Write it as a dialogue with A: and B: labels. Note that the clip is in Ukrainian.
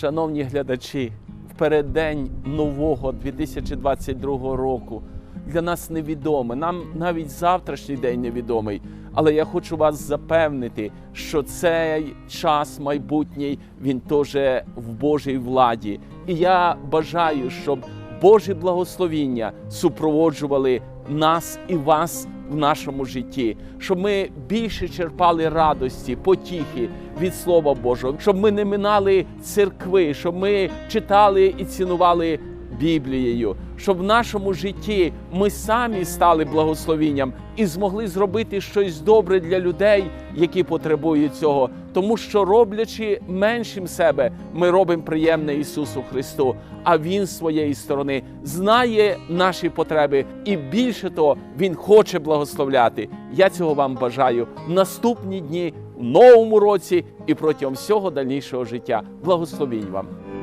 A: Шановні глядачі, в переддень нового 2022 року для нас невідоме. Нам навіть завтрашній день невідомий. Але я хочу вас запевнити, що цей час майбутній він теж в Божій владі. І я бажаю, щоб Божі благословіння супроводжували нас і вас в нашому житті, щоб ми більше черпали радості, потіхи від Слова Божого, щоб ми не минали церкви, щоб ми читали і цінували Біблією, щоб в нашому житті ми самі стали благословінням і змогли зробити щось добре для людей, які потребують цього. Тому що роблячи меншим себе, ми робимо приємне Ісусу Христу. А Він своєї сторони знає наші потреби, і більше того, Він хоче благословляти. Я цього вам бажаю в наступні дні, в новому році і протягом всього дальнішого життя. Благословінь вам.